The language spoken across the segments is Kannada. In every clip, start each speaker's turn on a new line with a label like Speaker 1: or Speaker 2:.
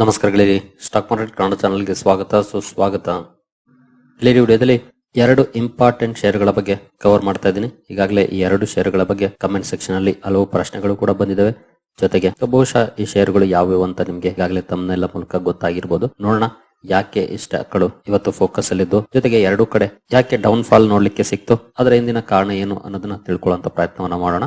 Speaker 1: ನಮಸ್ಕಾರಗಳಿರಿ ಸ್ಟಾಕ್ ಮಾರ್ಕೆಟ್ ಕನ್ನಡ ಚಾನಲ್ಗೆ ಸ್ವಾಗತ. ಸುಸ್ವಾಗತ. ಇಲ್ಲಿ ವಿಡಿಯೋದಲ್ಲಿ ಎರಡು ಇಂಪಾರ್ಟೆಂಟ್ ಶೇರ್ಗಳ ಬಗ್ಗೆ ಕವರ್ ಮಾಡ್ತಾ ಇದ್ದೀನಿ. ಈಗಾಗಲೇ ಈ ಎರಡು ಶೇರ್ಗಳ ಬಗ್ಗೆ ಕಮೆಂಟ್ ಸೆಕ್ಷನ್ ಅಲ್ಲಿ ಹಲವು ಪ್ರಶ್ನೆಗಳು ಕೂಡ ಬಂದಿದ್ದಾವೆ ಜೊತೆಗೆ ಬಹುಶಃ ಈ ಶೇರ್ಗಳು ಯಾವ್ಯಾವು ಅಂತ ನಿಮ್ಗೆ ಈಗಾಗಲೇ ತಮ್ಮನೆಲ್ಲ ಮೂಲಕ ಗೊತ್ತಾಗಿರ್ಬೋದು. ನೋಡೋಣ ಯಾಕೆ ಈ ಸ್ಟಾಕ್ಗಳು ಇವತ್ತು ಫೋಕಸ್ ಅಲ್ಲಿದ್ದು. ಜೊತೆಗೆ ಎರಡು ಕಡೆ ಯಾಕೆ ಡೌನ್ ಫಾಲ್ ನೋಡ್ಲಿಕ್ಕೆ ಸಿಕ್ತು? ಅದರ ಹಿಂದಿನ ಕಾರಣ ಏನು ಅನ್ನೋದನ್ನ ತಿಳ್ಕೊಳ್ಳುವಂತ ಪ್ರಯತ್ನವನ್ನ ಮಾಡೋಣ.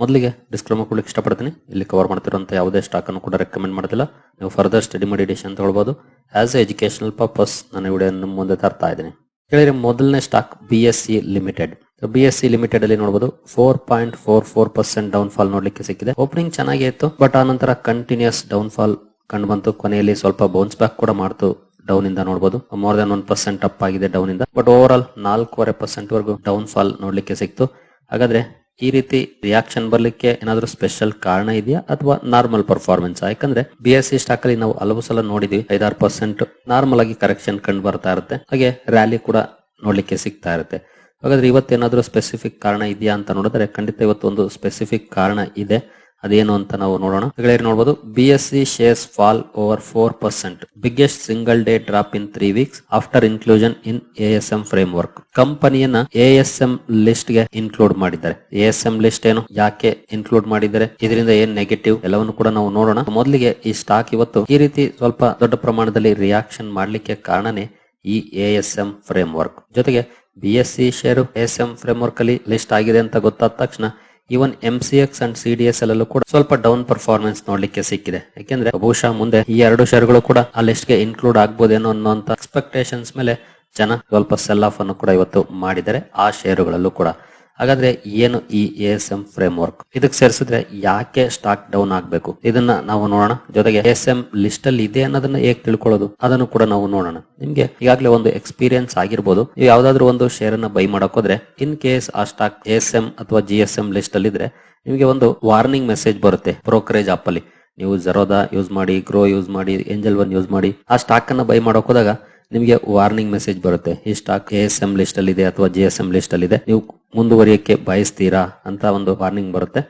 Speaker 1: ಮೊದಲಿಗೆ ಡಿಸ್ಕ್ಲೋಮರ್ ಕೊಡ್ಲಿಕ್ಕೆ ಇಷ್ಟಪಡ್ತೀನಿ. ಇಲ್ಲಿ ಕವರ್ ಮಾಡ್ತಿರುವಂಥ ಯಾವುದೇ ಸ್ಟಾಕ್ ಅನ್ನು ಕೂಡ ರೆಕಮೆಂಡ್ ಮಾಡೋದಿಲ್ಲ. ನೀವು ಫರ್ದರ್ ಸ್ಟಡಿ ಮಾಡಿ ಅಂತ ಹೇಳ್ಬೋದು. ಆಸ್ ಎ ಎಜುಕೇಶನಲ್ ಪರ್ಪಸ್ ನಾನು ವಿಡಿಯೋ ನಿಮ್ಮ ಮುಂದೆ ತರ್ತಾ ಇದ್ದೀನಿ. ಹೇಳಿದ್ರೆ ಮೊದಲನೇ stock B S C limited B S C limited ಅಲ್ಲಿ ನೋಡಬಹುದು four point four four percent down fall ನೋಡ್ಲಿಕ್ಕೆ ಸಿಕ್ಕಿದೆ. ಓಪನಿಂಗ್ ಚೆನ್ನಾಗಿ ಇತ್ತು ಬಟ್ ಆ ನಂತರ ಕಂಟಿನ್ಯೂಸ್ ಡೌನ್ ಫಾಲ್ ಕಂಡು ಬಂತು. ಕೊನೆಯಲ್ಲಿ ಸ್ವಲ್ಪ ಬೌನ್ಸ್ ಬ್ಯಾಕ್ ಕೂಡ ಮಾಡ್ತು ಡೌನ್ ಇಂದ ನೋಡಬಹುದು more than one percent up ಆಗಿದೆ ಡೌನ್ ಇಂದ ಬಟ್ ಓವರ್ ಆಲ್ ನಾಲ್ಕೂವರೆ ಪರ್ಸೆಂಟ್ ವರೆಗೂ ಡೌನ್ ಫಾಲ್ ನೋಡ್ಲಿಕ್ಕೆ ಸಿಕ್ತು. ಹಾಗಾದ್ರೆ ಈ ರೀತಿ ರಿಯಾಕ್ಷನ್ ಬರ್ಲಿಕ್ಕೆ ಏನಾದರೂ ಸ್ಪೆಷಲ್ ಕಾರಣ ಇದೆಯಾ? ಅಥವಾ ನಾರ್ಮಲ್ ಪರ್ಫಾರ್ಮೆನ್ಸ್ ಯಾಕಂದ್ರೆ ಬಿ ಎಸ್ ಸಿ ಸ್ಟಾಕ್ ಅಲ್ಲಿ ನಾವು ಹಲವು ಸಲ ನೋಡಿದ್ವಿ, ಐದಾರು ಪರ್ಸೆಂಟ್ ನಾರ್ಮಲ್ ಆಗಿ ಕರೆಕ್ಷನ್ ಕಂಡು ಬರ್ತಾ ಇರುತ್ತೆ. ಹಾಗೆ ರ್ಯಾಲಿ ಕೂಡ ನೋಡ್ಲಿಕ್ಕೆ ಸಿಗ್ತಾ ಇರುತ್ತೆ. ಹಾಗಾದ್ರೆ ಇವತ್ತೇನಾದ್ರೂ ಸ್ಪೆಸಿಫಿಕ್ ಕಾರಣ ಇದೆಯಾ ಅಂತ ನೋಡಿದ್ರೆ ಖಂಡಿತ ಇವತ್ತು ಒಂದು ಸ್ಪೆಸಿಫಿಕ್ ಕಾರಣ ಇದೆ. ಅದೇನು ಅಂತ ನಾವು ನೋಡೋಣ. ನೋಡಬಹುದು B S C shares fall over four percent biggest single day drop in three weeks after inclusion in S M framework ಕಂಪನಿಯನ್ನ ಎ ಎಸ್ ಎಂ ಲಿಸ್ಟ್ಗೆ ಇನ್ಕ್ಲೂಡ್ ಮಾಡಿದ್ದಾರೆ. ಎ ಎಸ್ ಎಂ ಲಿಸ್ಟ್ ಏನು? ಯಾಕೆ ಇನ್ಕ್ಲೂಡ್ ಮಾಡಿದ್ದಾರೆ? ಇದರಿಂದ ಏನ್ ನೆಗೆಟಿವ್ ಎಲ್ಲವನ್ನು ಕೂಡ ನಾವು ನೋಡೋಣ. ಮೊದಲಿಗೆ ಈ ಸ್ಟಾಕ್ ಇವತ್ತು ಈ ರೀತಿ ಸ್ವಲ್ಪ ದೊಡ್ಡ ಪ್ರಮಾಣದಲ್ಲಿ ರಿಯಾಕ್ಷನ್ ಮಾಡ್ಲಿಕ್ಕೆ ಕಾರಣನೇ ಈ A S M framework ಜೊತೆಗೆ B S C share S M framework ಅಲ್ಲಿ ಲಿಸ್ಟ್ ಆಗಿದೆ ಅಂತ ಗೊತ್ತಾದ ತಕ್ಷಣ even M C X and C D S ಅಲ್ಲೂ ಕೂಡ ಸ್ವಲ್ಪ ಡೌನ್ ಪರ್ಫಾರ್ಮೆನ್ಸ್ ನೋಡ್ಲಿಕ್ಕೆ ಸಿಕ್ಕಿದೆ. ಯಾಕೆಂದ್ರೆ ಬಹುಶಃ ಮುಂದೆ ಈ ಎರಡು ಶೇರ್ಗಳು ಕೂಡ ಆ ಲಿಸ್ಟ್ಗೆ ಇನ್ಕ್ಲೂಡ್ ಆಗ್ಬೋದೇನೋ ಅನ್ನೋಂತ ಎಕ್ಸ್ಪೆಕ್ಟೇಷನ್ಸ್ ಮೇಲೆ ಜನ ಸ್ವಲ್ಪ ಸೆಲ್ ಆಫ್ ಅನ್ನು ಕೂಡ ಇವತ್ತು ಮಾಡಿದರೆ ಆ ಶೇರುಗಳಲ್ಲೂ ಕೂಡ. ಹಾಗಾದ್ರೆ ಏನು ಈ ಎಸ್ ಎಂ ಫ್ರೇಮ್ ವರ್ಕ್ ಇದಕ್ಕೆ ಸೇರಿಸಿದ್ರೆ ಯಾಕೆ ಸ್ಟಾಕ್ ಡೌನ್ ಆಗ್ಬೇಕು? ಇದನ್ನ ನಾವು ನೋಡೋಣ. ಜೊತೆಗೆ ಎಸ್ ಎಂ ಲಿಸ್ಟ್ ಅಲ್ಲಿ ಇದೆ ಅನ್ನೋದನ್ನ ಹೇಗೆ ತಿಳ್ಕೊಳ್ಳೋದು? ಅದನ್ನು ಕೂಡ ನಾವು ನೋಡೋಣ. ನಿಮ್ಗೆ ಈಗಾಗಲೇ ಒಂದು ಎಕ್ಸ್ಪೀರಿಯನ್ಸ್ ಆಗಿರ್ಬೋದು. ನೀವು ಯಾವ್ದಾದ್ರು ಒಂದು ಶೇರ್ ಅನ್ನ ಬೈ ಮಾಡಕ್ ಹೋದ್ರೆ ಇನ್ ಕೇಸ್ ಆ ಸ್ಟಾಕ್ ಎಸ್ ಎಂ ಅಥವಾ ಜಿ ಎಸ್ ಎಂ ಲಿಸ್ಟ್ ಅಲ್ಲಿ ಇದ್ರೆ, ನಿಮಗೆ ಒಂದು ವಾರ್ನಿಂಗ್ ಮೆಸೇಜ್ ಬರುತ್ತೆ ಬ್ರೋಕರೇಜ್ ಆಪ್ ಅಲ್ಲಿ. ನೀವು ಜರೋದಾ ಯೂಸ್ ಮಾಡಿ ಗ್ರೋ ಯೂಸ್ ಮಾಡಿ ಏಂಜಲ್ ಒನ್ ಯೂಸ್ ಮಾಡಿ, ಆ ಸ್ಟಾಕ್ ಅನ್ನ ಬೈ ಮಾಡಕ್ ಹೋದಾಗ ನಿಮಗೆ ವಾರ್ನಿಂಗ್ ಮೆಸೇಜ್ ಬರುತ್ತೆ. ಈ stock A S M list ಅಲ್ಲಿ ಇದೆ ಅಥವಾ ಜಿ ಎಸ್ ಎಂ ಲಿಸ್ಟ್ ಅಲ್ಲಿ ಇದೆ ನೀವು ಮುಂದುವರಿಯಕ್ಕೆ ಬಯಸ್ತೀರಾ ಅಂತ ಒಂದು ವಾರ್ನಿಂಗ್ ಬರುತ್ತೆ.